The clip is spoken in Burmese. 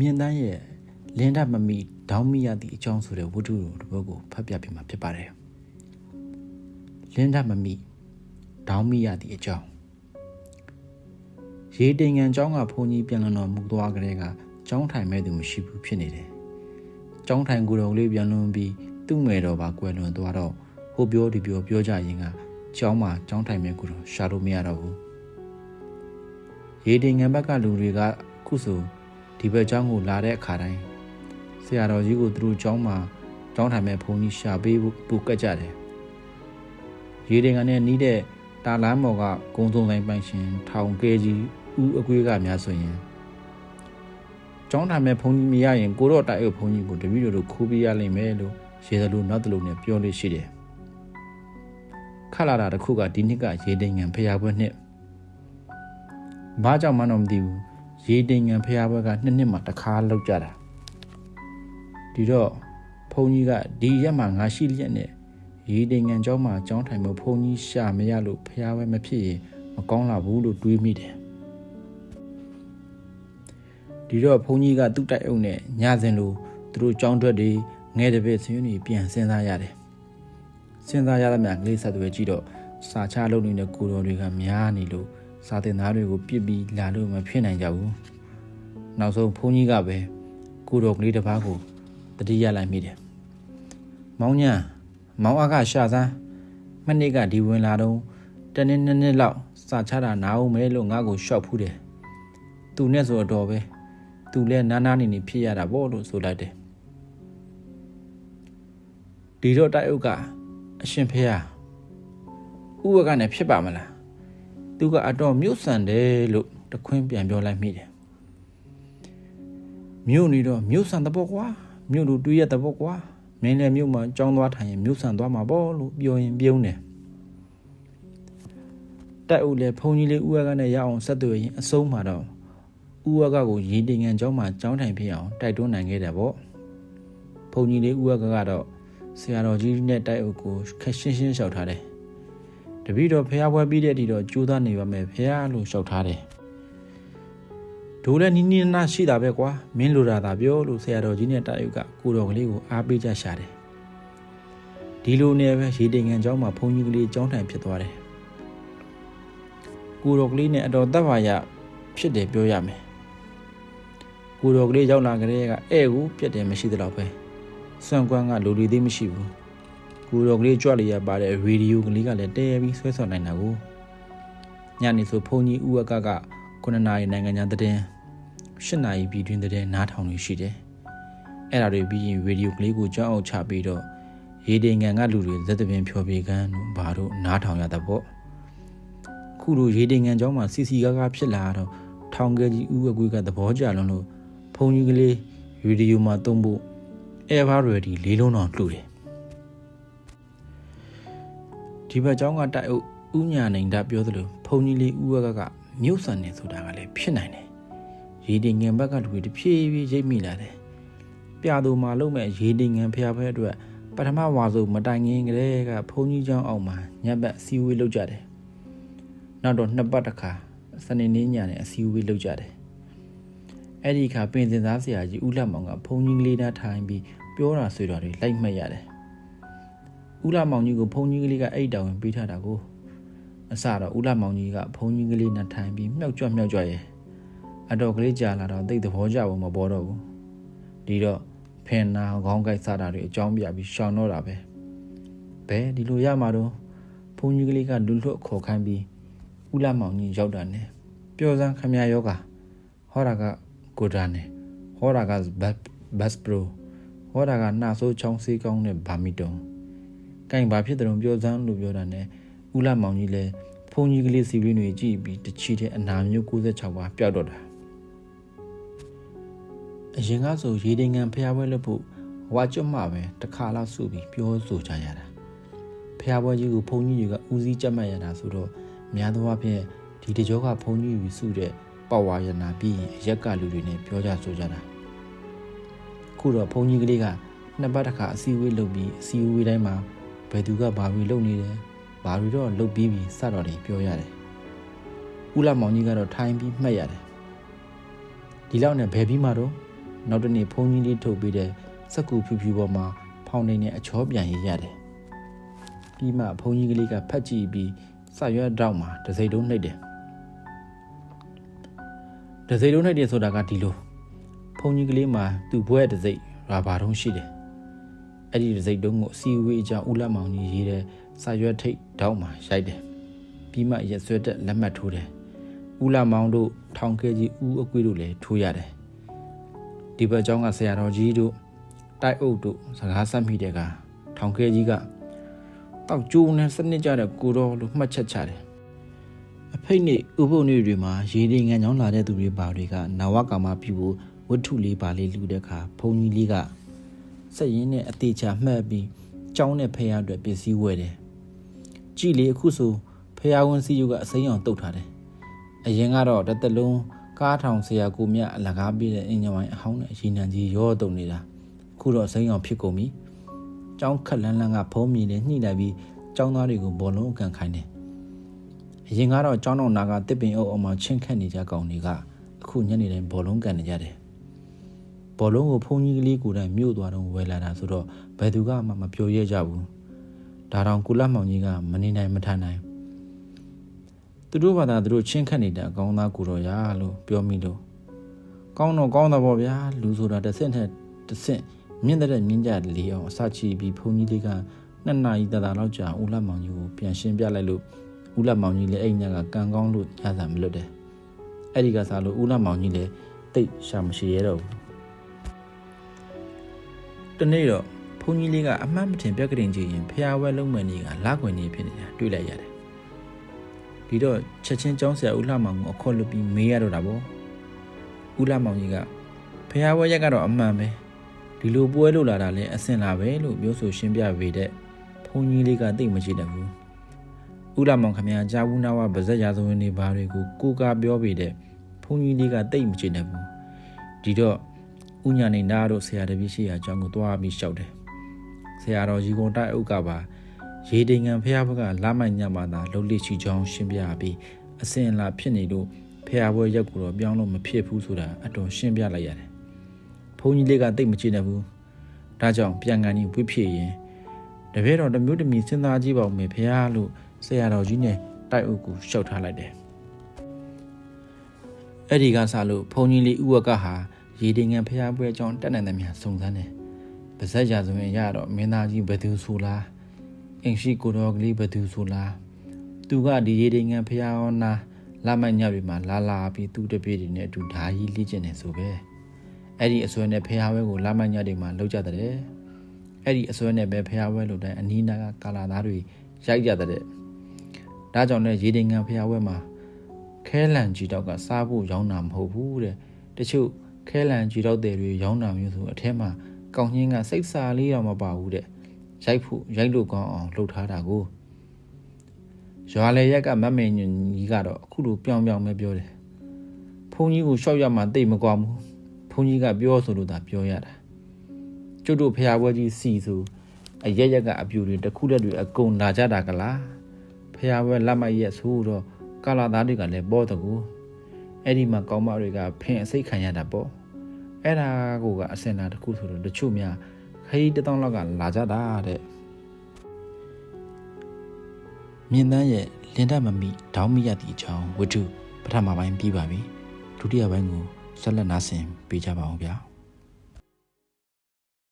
မြင့်တန်းရဲ့လင်းဒမမီဒေါင်းမီရသည့်အကြောင်းဆိုတဲ့ဝတ္ထုတစ်ပုဒ်ကိုဖတ်ပြပြမှာဖြစ်ပါတယ်လင်းဒမမီဒေါင်းမီရသည့်အကြောင်းရေတင်ငံကျောင်းကဘုန်းကြီးပြန်လည်တော်မူသွားကြတဲ့ကကျောင်းထိုင်မဲ့သူမရှိဘူးဖြစ်နေတယ်ကျောင်းထိုင်ကိုယ်တော်လေးပြန်လွန်ပြီးသူ့ငယ်တော်ပါကွယ်လွန်သွားတော့ဟိုပြောဒီပြောပြောကြရင်ကကျောင်းမှာကျောင်းထိုင်မဲ့ကိုယ်တော်ရှာလို့မရတော့ဘူးရေတင်ငံဘက်ကလူတွေကခုဆို ဒီဘက်ကျောင်းကိုလာတဲ့အခါတိုင်းဆရာတော်ကြီးကိုသူတို့ကျောင်းမှာကျောင်းထိုင်မဲ့ဘုန်းကြီးရှာပေးဖို့ပူကတ်ကြတယ်ရေတင်ငံနဲ့နီးတဲ့တာလမ်းမော်ကကုံစုံဆိုင်ပိုင်ရှင် ထောင်ကဲကြီးဦးအကွေးကများဆိုရင်ကျောင်းထိုင်မဲ့ဘုန်းကြီးမရရင်ကိုတော့တိုက်အုပ်ဘုန်းကြီးကိုတပည့်တော်တို့ခိုးပေးရလိမ့်မယ်လို့ရေသလိုနောက်တလူနဲ့ပြောလို့ရှိတယ်ခလာတာတစ်ခုကဒီနှစ်ကရေတင်ငံဖျားပွဲနှစ်ဘာကြောင့်မှတော့မသိဘူး ရေတင်ငံဖျားပွဲကနှစ်နှစ်မှတစ်ခါလောက်ကြတာဒီတော့ဘုန်းကြီးကဒီရက်မှာငါရှိလျက်နဲ့ရေတင်ငံကျောင်းမှာကျောင်းထိုင်ဖို့ဘုန်းကြီးရှာမရလို့ဖျားပွဲမဖြစ်ရင်မကောင်းလာဘူးလို့တွေးမိတယ်ဒီတော့ဘုန်းကြီးကသူ့တိုက်အုပ်နဲ့ညစဉ်လိုသူတို့ကျောင်းထွက်တွေငဲတဲ့ဘက်ဆင်းတွေပြန်စဉ်းစားရတယ်စဉ်းစားရသမျှကလေးဆက်သွယ်ကြည့်တော့စာချလုပ်နေတဲ့ကိုတော်တွေကများနေလို့ စာသင်သားတွေကိုပြစ်ပြီးလာလို့မဖြစ်နိုင်ကြဘူးနောက်ဆုံးဘုန်းကြီးကပဲကိုတော်ကလေးတစ်ပါးကိုတတိယလိုက်မိတယ်မောင်ညာမောင်အကရှာစမ်းမနေ့ကဒီဝင်လာတော့တနေ့နှစ်နှစ်လောက်စာချတာနားအောင်မဲလို့ငါ့ကိုရှော့ဖူးတယ်သူနဲ့ဆိုတော့ပဲသူလည်းနားနားနေနေဖြစ်ရတာပေါ့လို့ဆိုလိုက်တယ်ဒီတော့တိုက်အုပ်ကအရှင်ဖေဟာဥဝကနဲ့ဖြစ်ပါမလား သူကအတော်မြုပ်ဆန်တယ်လို့တခွင်းပြန်ပြောလိုက်မိတယ်မြို့နေတော့မြုပ်ဆန်တဲ့ပေါ့ကွာမြို့လူတွေးရတဲ့ပေါ့ကွာမင်းလည်းမြို့မှာကြောင်းသွားထိုင်ရင်မြုပ်ဆန်သွားမှာပေါ့လို့ပြောရင်ပြုံးတယ်တိုက်အုပ်လည်းဖုန်ကြီးလေးဥဝကနဲ့ရအောင်ဆက်သွယ်ရင်အဆုံးမှာတော့ဥဝကကိုရေတင်ငံကျောင်းမှာကျောင်းထိုင်ဖြစ်အောင်တိုက်တွန်းနိုင်ခဲ့တယ်ပေါ့ဖုန်ကြီးလေးဥဝကကတော့ဆရာတော်ကြီးနဲ့တိုက်အုပ်ကိုခက်ရှင်းရှင်းလျှောက်ထားတယ်တ ပည့်တော်ဖះပွဲပြီးတဲ့အထိတော့ကြိုးစားနေပါမယ်ဖះလို့လျှောက်ထားတယ်ဒိုးလည်းနီးနီးနားရှိတာပဲကွာမင်းလိုတာသာပြောလို့ဆရာတော်ကြီးနဲ့တိုက်အုပ်ကကိုတော်ကလေးကိုအားပေးကြရှာတယ်ဒီလိုနဲ့ပဲရေတင်ငံကျောင်းမှာဘုန်းကြီးကလေးကျောင်းထိုင်ဖြစ်သွားတယ်ကိုတော်ကလေးနဲ့အတော်သက်ပါရဖြစ်တယ်ပြောရမယ်ကိုတော်ကလေးရောက်လာကြတဲ့ကအဲ့ကိုပြက်တယ်မရှိသလောက်ပဲစွန့်ကွမ်းကလူလီသေးမရှိဘူး ကိုတော်ကလေးကြွလျက်ပါတဲ့ရေဒီယိုကလေးကလည်းတဲပြီးဆွဲဆော်နိုင်တာကိုညနေဆိုဖုန်းကြီးဦးအကက9နာရီနိုင်ငံခြားသတင်း10နာရီပြည်တွင်းသတင်းနားထောင်နေရှိတယ်အဲ့ဒါတွေပြီးရင်ရေဒီယိုကလေးကိုကြောင်းအောင်ချပြီးတော့ရေဒီငံကလူတွေသက်သပင်ဖြော်ပြကန်းတို့ဘာတို့နားထောင်ရတာပေါ့ခုလိုရေဒီငံကျောင်းမှာစီစီကားကားဖြစ်လာတော့ထောင်ကကြီးဦးအကွေးကသဘောကျလွန်းလို့ဖုန်းကြီးကလေးရေဒီယိုမှာသုံးဖို့ ever ready လေးလုံးတော်လှူတယ် ဒီဘက်ကျောင်းကတိုက်အုပ်ဥညာနိုင်တာပြောသလိုဖုန်ကြီးလေးဥဝကကမြုပ်ဆန်နေဆိုတာကလည်းဖြစ်နိုင်တယ်ရေတင်ငန်ဘက်ကလူတွေတဖြည်းဖြည်းရိပ်မိလာတယ်ပြသူမှာလုံးမဲ့ရေတင်ငန်ဖျားဖဲအတွက်ပထမဝါဆိုမတိုင်ငင်းကလေးကဖုန်ကြီးကျောင်းအောင်မှာညက်ဘက်စီဝေးလုပ်ကြတယ်နောက်တော့နှစ်ပတ်တစ်ခါစနေနေ့ညနဲ့အစည်းအဝေးလုပ်ကြတယ်အဲ့ဒီခါပင်စင်သားဆရာကြီးဦးလက်မောင်ကဖုန်ကြီးကလေးသားထိုင်ပြီးပြောတာဆွေတော်တွေလိုက်မှတ်ရတယ် ဦးလာမောင်ကြီးကိုဖုန်ကြီးကလေးကအဲ့တောင်ဝင်ပေးထားတာကိုအစတော့ဦးလာမောင်ကြီးကဖုန်ကြီးကလေးနဲ့ထိုင်ပြီးမြောက်ကြွမြောက်ကြွရဲ့အတော်ကလေးကြာလာတော့သိတဲ့ဘောကြဘူးမပေါ်တော့ဘူးဒီတော့ဖင်နာခေါင်းကိုက်စားတာတွေအကြောင်းပြပြီးရှောင်တော့တာပဲဘယ်ဒီလိုရမှာတော့ဖုန်ကြီးကလေးကလူလွတ်ခေါ်ခိုင်းပြီးဦးလာမောင်ကြီးရောက်တာနဲ့ပျော်စမ်းခမရယောဂဟောတာကကိုဒါနဲ့ဟောတာကဘတ်ဘတ်ပရိုဟောတာကနှာဆိုးချောင်းစေးကောင်းတဲ့ဗာမီတုံ ကင်ဘာဖြစ်တယ်လို့ပြောစမ်းလို့ပြောတာနဲ့ဦးလာမောင်ကြီးလည်းဖုန်ကြီးကလေးစီပင်းတွေကြည့်ပြီးတချီတဲ့အနာမျိုး96ပါပျောက်တော့တာအရင်ကဆိုရေတင်ငံဖျားပွဲလုပ်ဖို့ဝါကျွတ်မှပဲတစ်ခါလောက်စုပြီးပြောဆိုကြရတာဖျားပွဲကြီးကိုဖုန်ကြီးတွေကဦးစီးကြက်မှတ်ရတာဆိုတော့များသောအားဖြင့်ဒီတကြောကဖုန်ကြီးယူစုတဲ့ပတ်ဝါရနာပြီးရင်ရက်ကလူတွေနဲ့ပြောကြဆိုကြတာခုတော့ဘုန်းကြီးကလေးကနှစ်ပတ်တစ်ခါအစည်းအဝေးလုပ်ပြီးအစည်းအဝေးတိုင်းမှာ ဘယ်သူကဘာတွေလုပ်နေတယ်ဘာတွေတော့လုပ်ပြီးပြီးစတော့တယ်ပြောရတယ်ဦးလာမောင်ကြီးကတော့ထိုင်ပြီးမှတ်ရတယ်ဒီလောက်နဲ့ဘယ်ပြီးမှတော့နောက်တစ်နေ့ဖုန်းကြီးလေးထုတ်ပြီးတဲ့စက်ကူဖြူဖြူပေါ်မှာဖောင်နေနဲ့အချောပြန်ရေးရတယ်ပြီးမှဖုန်းကြီးကလေးကဖတ်ကြည့်ပြီးစရွက်တော့မှာတစိမ့်တုံးနှိပ်တယ်တစိမ့်တုံးနှိပ်တယ်ဆိုတာကဒီလိုဖုန်းကြီးကလေးမှာသူ့ဘွဲတစိမ့်ရာဘာတုံးရှိတယ် အဲ့ဒီတစိမ့်တုံးကိုအစီအဝေးအကြောင်းဦးလက်မောင်ကြီးရေးတဲ့စရွက်ထိတ်တောက်မှာရိုက်တယ်ပြီးမှရက်ဆွဲတက်လက်မှတ်ထိုးတယ်ဦးလာမောင်တို့ထောင်ခဲကြီးဦးအကွေးတို့လည်းထိုးရတယ်ဒီဘက်ကျောင်းကဆရာတော်ကြီးတို့တိုက်အုပ်တို့စကားဆက်မိတဲ့ကထောင်ခဲကြီးကတောက်ကျိုးနဲ့စနစ်ကြတဲ့ကိုတော်လို့မှတ်ချက်ချတယ်အဖိတ်နေဥပုပ်နေတွေမှာရေဒီငံချောင်းလာတဲ့သူတွေပါတွေကနာဝကာမပြုဖို့ဝတ္ထုလေးပါလေးလူတဲ့အခါဘုန်းကြီးလေးက စက်ရင်းနဲ့အသေးချာမှတ်ပြီးကျောင်းနဲ့ဖះအတွက်ပစ္စည်းဝယ်တယ်ကြည်လေအခုဆိုဖះဝန်စီယူကအစိမ်းအောင်တုတ်ထားတယ်အရင်ကတော့တစ်သက်လုံးကားထောင်ဆရာကိုမြအလကားပြည့်တဲ့အင်ဂျင်ဝိုင်းအဟောင်းနဲ့ရေနံကြီးရောတုံနေတာအခုတော့စိမ်းအောင်ဖြစ်ကုန်ပြီ။ကျောင်းခက်လန်းလန်းကဖုံးမြင်နဲ့ညှိလိုက်ပြီးကျောင်းသားတွေကိုဘောလုံးအကန်ခိုင်းတယ်။အရင်ကတော့ကျောင်းတော်နာကတစ်ပင်အုပ်အောင်မှချင်းခတ်နေကြကောင်တွေကအခုညနေတိုင်းဘောလုံးကန်နေကြတယ်။ ဘောလုံးကိုဖုံးကြီးကလေးကိုယ်တိုင်မြို့သွားတော့ဝယ်လာတာဆိုတော့ဘယ်သူကမှမပြောရဲကြဘူး။ဒါတောင်ကုလမောင်ကြီးကမနေနိုင်မထနိုင်သူတို့ဘာသာသူတို့ချင်းခတ်နေတဲ့အကောင်းသားကိုတော့ရလို့ပြောမိလို့ကောင်းတော့ကောင်းတာပေါ့ဗျာလူဆိုတာတစ်ဆင့်နဲ့တစ်ဆင့်မြင့်တဲ့မြင့်ကြလေအောင်အစချီပြီးဘုန်းကြီးလေးကနှစ်နာရီတသာလောက်ကြာဦးလက်မောင်ကြီးကိုပြန်ရှင်းပြလိုက်လို့ဦးလက်မောင်ကြီးလည်းအဲ့ညကကံကောင်းလို့ညစာမလွတ်တယ်အဲ့ဒီကစားလို့ဦးလက်မောင်ကြီးလည်းတိတ်ရှာမရှိရတော့ဘူး တနေ့တော့ဘုန်းကြီးလေးကအမှတ်မထင်ပြက်ကရင်ကြည့်ရင်ဖျားဝဲလုံးမယ်နေကလာခွင်နေဖြစ်နေတာတွေ့လိုက်ရတယ်ပြီးတော့ချက်ချင်းကျောင်းဆရာဦးလှမောင်ကိုအခေါ်လုပ်ပြီးမေးရတော့တာပေါ့ဦးလှမောင်ကြီးကဖះဝဲရက်ကတော့အမှန်ပဲဒီလိုပွဲလို့လာတာလဲအစင်လာပဲလို့ပြောဆိုရှင်းပြပေတဲ့ဘုန်းကြီးလေးကသိမကြည့်တတ်ဘူးဦးလှမောင်ခမညာကြာဘူးနာဝဗဇက်ရာဇဝင်တွေဘာတွေကိုကိုကာပြောပေတဲ့ဘုန်းကြီးလေးကသိမကြည့်တတ်ဘူးဒီတော့ ဥညာနေနာတို့ဆရာတပည့်ရှိရာအကြောင်းကိုတွားပြီးရှောက်တယ်ဆရာတော်ကြီးကုန်တိုက်အုပ်ကပါရေတိမ်ငံဖះဘက်ကလာမိုက်ညမှာသာလှုပ်လိချီချောင်းရှင်းပြပြီးအစင်လာဖြစ်နေလို့ဖះဘွဲရက်ကူတော့ပြောင်းလို့မဖြစ်ဘူးဆိုတာအတော်ရှင်းပြလိုက်ရတယ်။ဘုန်းကြီးလေးကတိတ်မကြည့်နိုင်ဘူး။ဒါကြောင့်ပြန်ကန်ကြီးဝိဖြစ်ရင်တပည့်တော်တမျိုးတမီစဉ်းစားကြည့်ပါဦးမေဖះလို့ဆရာတော်ကြီးနဲ့တိုက်အုပ်ကူရှောက်ထားလိုက်တယ်။အဲ့ဒီကစလို့ဘုန်းကြီးလေးဥဝကဟာ ရေတိမ်ငံဖះဘွဲအကြောင်းတက်နိုင်တဲ့မြန်စုံစမ်းတယ်။ပါဇက်ရာဆိုရင်ရတော့မင်းသားကြီးဘယ်သူဆိုလား။အင်ရှိကိုတော်ကလေးဘသူဆိုလားသူကဒီရေတိမ်ငံဖျားဟောနာလာမညပြီမှာလာလာပြီးသူတပြေးတွေနဲ့အတူဓာကြီးလိကျင်နေဆိုပဲအဲ့ဒီအစွဲနဲ့ဖျားဝဲကိုလာမညတွေမှာလောက်ကြတဲ့အဲ့ဒီအစွဲနဲ့ပဲဖျားဝဲလို့တိုင်းအနီးနာကကာလာသားတွေရိုက်ကြတဲ့ဒါကြောင့်လည်းရေတိမ်ငံဖျားဝဲမှာခဲလန်ကြီးတော့ကစားဖို့ရောင်းတာမဟုတ်ဘူးတဲ့တချို့ ခဲလန်ကြီးတော့တဲ့တွေရောင်းတာမျိုးဆိုအထက်မှာကောင်းချင်းကစိတ်စာလေးတော့မပါဘူးတဲ့ရိုက်ဖို့ရိုက်လို့ကောင်းအောင်လှုပ်ထားတာကိုရွာလေရက်ကမတ်မေညကြီးကတော့အခုလိုပြောင်းပြောင်းပဲပြောတယ်ဖုန်းကြီးကိုရှောက်ရမှတိတ်မကွာဘူးဖုန်းကြီးကပြောဆိုလို့သာပြောရတာကျွတ်တို့ဖျားပွဲကြီးစီဆိုအရက်ရက်ကအပြူတွေတခုလက်တွေအကုန်လာကြတာကလားဖျားပွဲလက်မရက်ဆိုတော့ကာလာသားတွေကလည်းပေါ်တကူအဲ့ဒီမှာကောင်းမတွေကဖင်အစိတ်ခံရတာပေါ့ အဲ့ဒါကိုကအစင်လာတခုဆိုတော့တချို့များခရီးတစ်တောင်းလောက်ကလာကြတာတဲ့မြင်းတန်းရဲ့လင်တတ်မမိဒေါင်းမိရသည့်အကြောင်းဝတ္ထုပထမပိုင်းပြီးပါပြီဒုတိယပိုင်းကိုဆက်လက်နားဆင်ပေးကြပါအောင်ဗျာ